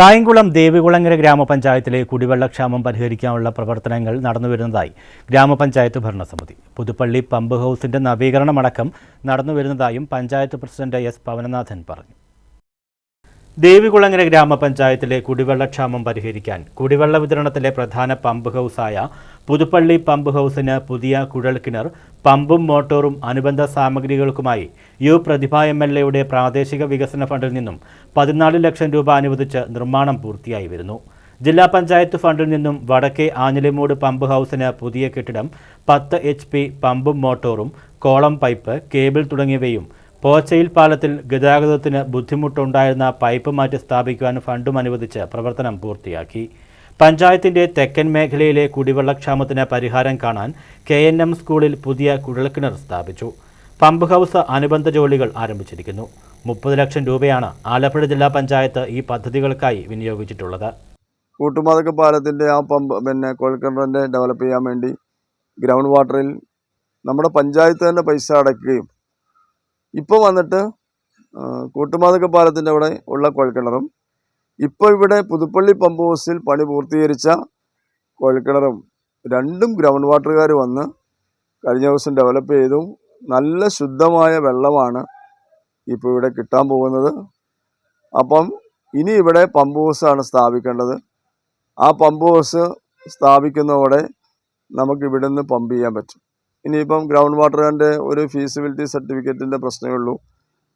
കായംകുളം ദേവികുളങ്ങര ഗ്രാമപഞ്ചായത്തിലെ കുടിവെള്ളക്ഷാമം പരിഹരിക്കാനുള്ള പ്രവർത്തനങ്ങൾ നടന്നുവരുന്നതായി ഗ്രാമപഞ്ചായത്ത് ഭരണസമിതി. പുതുപ്പള്ളി പമ്പ് ഹൗസിന്റെ നവീകരണമടക്കം നടന്നുവരുന്നതായും പഞ്ചായത്ത് പ്രസിഡന്റ് എസ്. പവനനാഥൻ പറഞ്ഞു. ദേവികുളങ്ങര ഗ്രാമപഞ്ചായത്തിലെ കുടിവെള്ളക്ഷാമം പരിഹരിക്കാൻ കുടിവെള്ള വിതരണത്തിലെ പ്രധാന പമ്പ് ഹൗസായ പുതുപ്പള്ളി പമ്പ് ഹൗസിന് പുതിയ കുഴൽക്കിണർ പമ്പും മോട്ടോറും അനുബന്ധ സാമഗ്രികൾക്കുമായി യു പ്രതിഭ എം എൽ എയുടെ പ്രാദേശിക വികസന ഫണ്ടിൽ നിന്നും പതിനാല് ലക്ഷം രൂപ അനുവദിച്ച് നിർമ്മാണം പൂർത്തിയായി വരുന്നു. ജില്ലാ പഞ്ചായത്ത് ഫണ്ടിൽ നിന്നും വടക്കേ ആഞ്ഞിലിമൂട് പമ്പ് ഹൗസിന് പുതിയ കെട്ടിടം പത്ത് എച്ച് പി പമ്പും മോട്ടോറും കോളം പൈപ്പ് കേബിൾ തുടങ്ങിയവയും പോച്ചയിൽ പാലത്തിൽ ഗതാഗതത്തിന് ബുദ്ധിമുട്ടുണ്ടായിരുന്ന പൈപ്പ് മാറ്റി സ്ഥാപിക്കുവാൻ ഫണ്ടും അനുവദിച്ച് പ്രവർത്തനം പൂർത്തിയാക്കി. പഞ്ചായത്തിന്റെ തെക്കൻ മേഖലയിലെ കുടിവെള്ളക്ഷാമത്തിന് പരിഹാരം കാണാൻ കെ എൻ എം സ്കൂളിൽ പുതിയ കുഴൽക്കിണർ സ്ഥാപിച്ചു. പമ്പ് ഹൗസ് അനുബന്ധ ജോലികൾ ആരംഭിച്ചിരിക്കുന്നു. മുപ്പത് ലക്ഷം രൂപയാണ് ആലപ്പുഴ ജില്ലാ പഞ്ചായത്ത് ഈ പദ്ധതികൾക്കായി വിനിയോഗിച്ചിട്ടുള്ളത്. കൂട്ടുമാതക പാലത്തിന്റെ ആ പമ്പ് പിന്നെ കുഴൽക്കിണറിന്റെ ഡെവലപ്പ് ചെയ്യാൻ വേണ്ടി ഗ്രൗണ്ട് വാട്ടറിൽ നമ്മുടെ പഞ്ചായത്ത് തന്നെ പൈസ അടയ്ക്കുകയും ഇപ്പോൾ വന്നിട്ട് കൂട്ടുമാതക പാലത്തിന്റെ അവിടെ ഉള്ള കുഴൽക്കിണറും ഇപ്പോൾ ഇവിടെ പുതുപ്പള്ളി പമ്പ് ഹൗസിൽ പണി പൂർത്തീകരിച്ച കുഴൽക്കിണറും രണ്ടും ഗ്രൗണ്ട് വാട്ടറുകാർ വന്ന് കഴിഞ്ഞ ദിവസം ഡെവലപ്പ് ചെയ്തു. നല്ല ശുദ്ധമായ വെള്ളമാണ് ഇപ്പോൾ ഇവിടെ കിട്ടാൻ പോകുന്നത്. അപ്പം ഇനി ഇവിടെ പമ്പ് ഹൗസാണ് സ്ഥാപിക്കേണ്ടത്. ആ പമ്പ് ഹൗസ് സ്ഥാപിക്കുന്നതോടെ നമുക്ക് ഇവിടെ നിന്ന് പമ്പ് ചെയ്യാൻ പറ്റും. ഇനിയിപ്പം ഗ്രൗണ്ട് വാട്ടറിന്റെ ഒരു ഫീസിബിലിറ്റി സർട്ടിഫിക്കറ്റിന്റെ പ്രശ്നമേ ഉള്ളൂ.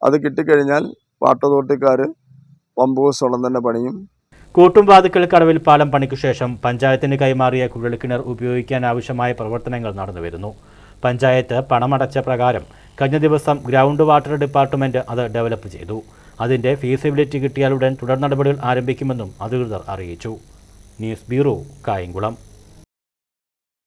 അത് കിട്ടിക്കഴിഞ്ഞാൽ പാട്ടതോട്ടിക്കാർ പമ്പ് തന്നെ പണിയും. കൂട്ടുംവാതുക്കൽ കടവിൽ പാലം പണിക്കു ശേഷം പഞ്ചായത്തിന് കൈമാറിയ കുഴൽക്കിണർ ഉപയോഗിക്കാൻ ആവശ്യമായ പ്രവർത്തനങ്ങൾ നടന്നുവരുന്നു പഞ്ചായത്ത് പണമടച്ച പ്രകാരം കഴിഞ്ഞ ദിവസം ഗ്രൗണ്ട് വാട്ടർ ഡിപ്പാർട്ട്മെന്റ് അത് ഡെവലപ്പ് ചെയ്തു. അതിന്റെ ഫീസിബിലിറ്റി കിട്ടിയാലുടൻ തുടർ നടപടികൾ ആരംഭിക്കുമെന്നും അധികൃതർ അറിയിച്ചു. News bureau Kayamkulam.